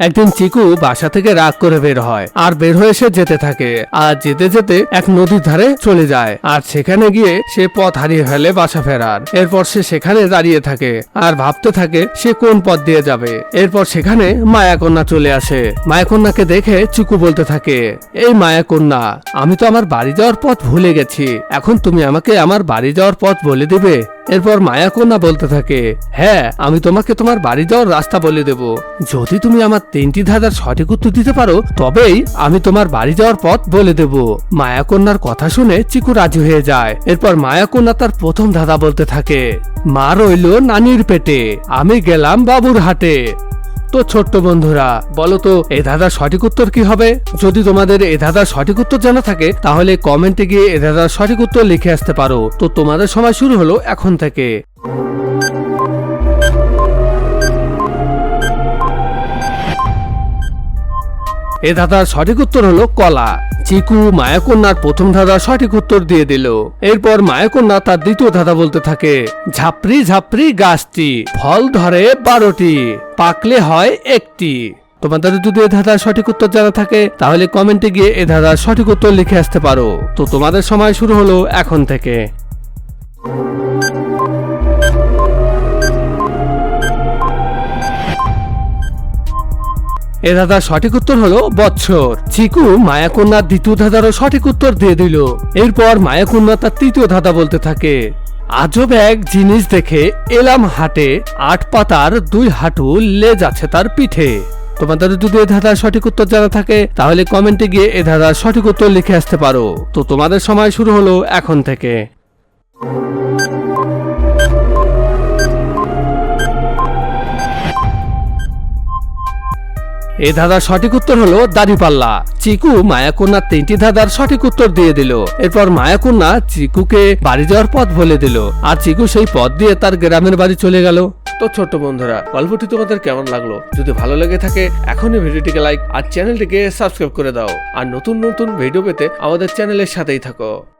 একদিন চিকু বাসা থেকে রাগ করে বের হয়, আর বের হয়ে সে যেতে থাকে, আর যেতে যেতে এক নদীর ধারে চলে যায়, আর সেখানে গিয়ে সে পথ হারিয়ে ফেলে বাসা ফেরার। এরপর সে সেখানে দাঁড়িয়ে থাকে, আর ভাবতে থাকে সে কোন পথ দিয়ে যাবে। এরপর সেখানে মায়াকন্যা চলে আসে। মায়াকন্যাকে দেখে চিকু বলতে থাকে, এই মায়াকন্যা, আমি তো আমার বাড়ি যাওয়ার পথ ভুলে গেছি। এখন তুমি আমাকে আমার বাড়ি যাওয়ার পথ বলে দিবে? এরপর মায়াকন্যা বলতে থাকে হ্যাঁ আমি তোমাকে তোমার বাড়ি যাওয়ার রাস্তা বলে দেব। যদি তুমি আমার তিনটি ধাঁধার সঠিক উত্তর দিতে পারো, তবেই আমি তোমার বাড়ি যাওয়ার পথ বলে দেব। মায়াকন্যার কথা শুনে চিকু রাজি হয়ে যায়। এরপর মায়াকন্যা তার প্রথম ধাঁধা বলতে থাকে, মা রইল নানির পেটে, আমি গেলাম বাবুর হাটে। তো ছোট্ট বন্ধুরা, বলো তো, এ ধাঁধার সঠিক উত্তর কি হবে? যদি তোমাদের এ ধাঁধার সঠিক উত্তর জানা থাকে, তাহলে কমেন্টে গিয়ে এ ধাঁধার সঠিক উত্তর লিখে আসতে পারো। তো তোমাদের সময় শুরু হলো এখন থেকে। এ ধাঁধার সঠিক উত্তর হলো কলা। চিকু মায়াকন্যার প্রথম ধাঁধা সঠিক উত্তর দিয়ে দিল। এরপর মায়াকন্যা তার দ্বিতীয় ধাঁধা বলতে থাকে, ঝাপড়ি ঝাপড়ি গাছটি, ফল ধরে বারোটি, পাকলে হয় একটি। তোমাদের যদি এ ধাঁধার সঠিক উত্তর জানা থাকে, তাহলে কমেন্টে গিয়ে এ ধাঁধার সঠিক উত্তর লিখে আসতে পারো। তো তোমাদের সময় শুরু হলো এখন থেকে। এ দাদার সঠিক উত্তর হলো বৎসর। চিকু মায়াকন্যার দ্বিতীয় ধাঁধারও সঠিক উত্তর দিয়ে দিল। এরপর মায়াকন্যা তার তৃতীয় ধাঁধা বলতে থাকে। আজব এক জিনিস দেখে এলাম হাটে, আট পাতার দুই হাঁটু লেজ আছে তার পিঠে। তোমাদের যদি এ ধাঁধার সঠিক উত্তর জানা থাকে, তাহলে কমেন্টে গিয়ে এ ধাঁধার সঠিক উত্তর লিখে আসতে পারো। তো তোমাদের সময় শুরু হলো এখন থেকে। এ ধাঁধার সঠিক উত্তর হলো দাড়িপাল্লা। চিকু মায়াকন্যার তিনটি ধাঁধার সঠিক উত্তর দিয়ে দিল। এরপর মায়াকন্যা চিকুকে বাড়ি যাওয়ার পথ বলে দিল। আর চিকু সেই পথ দিয়ে তার গ্রামের বাড়ি চলে গেল। তো ছোট্ট বন্ধুরা, গল্পটি তোমাদের কেমন লাগল? যদি ভালো লেগে থাকে, এখনই ভিডিওটিকে লাইক আর চ্যানেলটিকে সাবস্ক্রাইব করে দাও। আর নতুন নতুন ভিডিও পেতে আমাদের চ্যানেলের সাথেই থাকো।